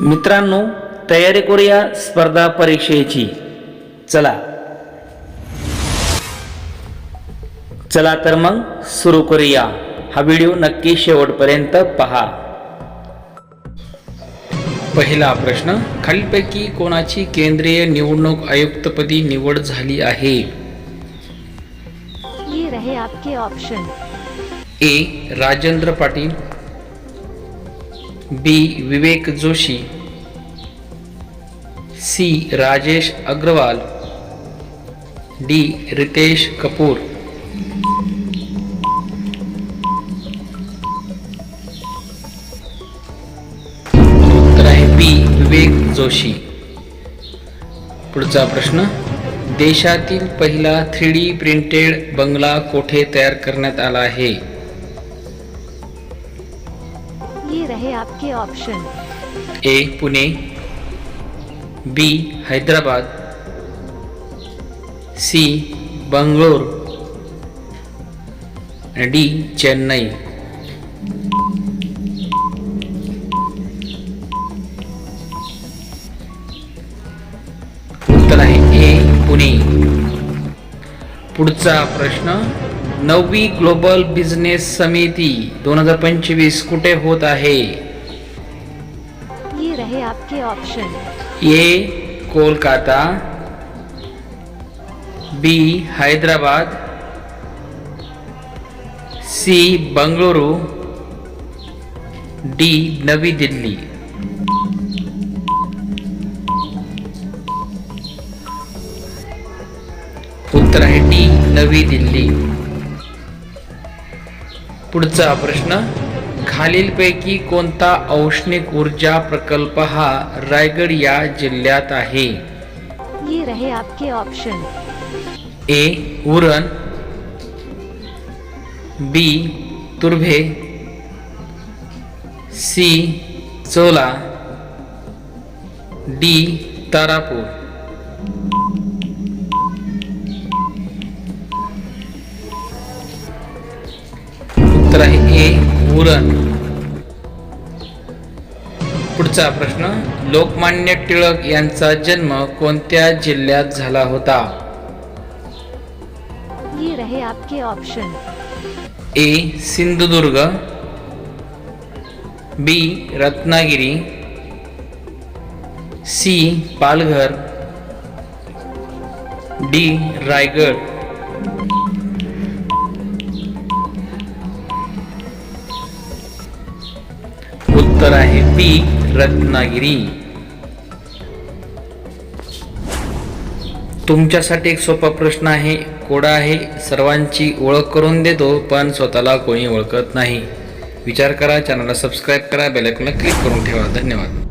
मित्रांनो तयारी करूया स्पर्धा परीक्षेची. चला. चला तर मग सुरू करूया. हा व्हिडिओ नक्की शेवटपर्यंत पहा. पहिला प्रश्न खालीलपैकी कोणाची केंद्रीय निवडणूक आयुक्तपदी निवड झाली आहे? ये रहे आपके option A Rajendra Patil B. Vivek Joshi. C. Rajesh Agarwal. D. Ritesh Kapoor. उत्तर आहे बी. विवेक जोशी. पुढचा प्रश्न देशातील पहिला थ्री डी प्रिंटेड बंगला कोठे तयार करण्यात आला आहे? ये रहे आपके option A Pune B Hyderabad C Bangalore D Chennai उत्तर आहे ए पुणे पुढचा प्रश्न नववी ग्लोबल बिझनेस समिती दोन हजार पंचवीस कुठे होत आहे? ये रहे आपके option A Kolkata. B Hyderabad. C Bengaluru. D Navi Delhi. उत्तर आहे डी नवी दिल्ली. पुढचा प्रश्न खालीलपैकी कोणता औष्णिक ऊर्जा प्रकल्प हा रायगड या जिल्ह्यात आहे? ये रहे आपके option A Uran B Turbhe C Chola D Tarapur. आहे उरण. पुढचा प्रश्न लोकमान्य टिळक यांचा जन्म कोणत्या जिल्ह्यात झाला होता? ये रहे आपके option A Sindhudurg. B Ratnagiri. C Palghar. D Raigad. उत्तर आहे बी रत्नागिरी. तुमच्यासाठी एक सोपा प्रश्न आहे कोडा आहे सर्वांची ओळख करून देतो पण स्वतःला कोणी ओळखत नाही. विचार करा चॅनलला सबस्क्राईब करा बेलायकनला क्लिक करून ठेवा. धन्यवाद.